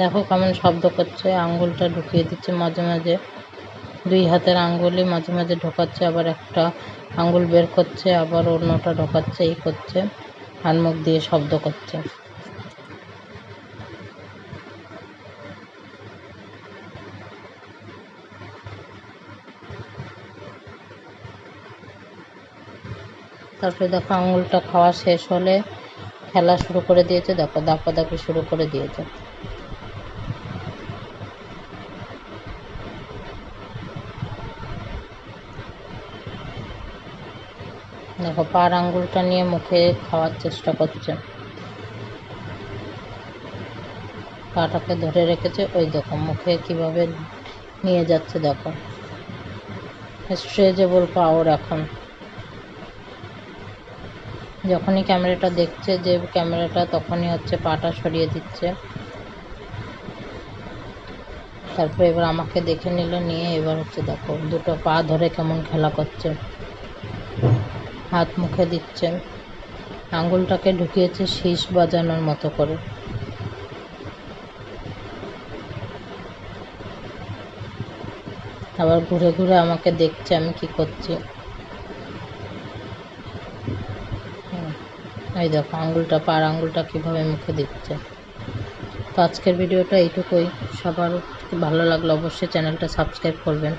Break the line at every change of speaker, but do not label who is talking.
দেখো কেমন শব্দ করছে, আঙ্গুলটা ঢুকিয়ে দিচ্ছে মাঝে মাঝে। দুই হাতের আঙ্গুলই মাঝে মাঝে ঢোকাচ্ছে, আবার একটা আঙ্গুল বের করছে, আবার অন্যটা ঢোকাচ্ছে, এই করছে, হাত মুখ দিয়ে শব্দ করছে। তারপরে দেখো আঙুলটা খাওয়া শেষ হলে খেলা শুরু করে দিয়েছে, দেখো দাপাদাপি শুরু করে দিয়েছে। দেখো, পার আঙ্গুলটা নিয়ে মুখে খাওয়ার চেষ্টা করছে। পাটাকে ধরে রেখেছে, ওই দেখো, মুখে কীভাবে নিয়ে যাচ্ছে দেখো। স্ট্রেচেবল পাওয়ার এখন। যখনই ক্যামেরাটা দেখছে যে ক্যামেরাটা, তখনই হচ্ছে পাটা সরিয়ে দিচ্ছে। তারপর এবার আমাকে দেখে নিল, নিয়ে এবার হচ্ছে দেখো, দুটো পা ধরে কেমন খেলা করছে। হাত মুখে দিচ্ছেন আঙুলটাকে ঢুকিয়েছে শীষ বাজানোর মতো করে। আবার ঘুরে ঘুরে আমাকে দেখছে, আমি কি করছি? এই দেখো আঙুলটা, পার আঙ্গুলটা কীভাবে মুখে দিচ্ছে। তো আজকের ভিডিওটা এইটুকুই। সবার ভালো লাগলে অবশ্যই চ্যানেলটা সাবস্ক্রাইব করবেন।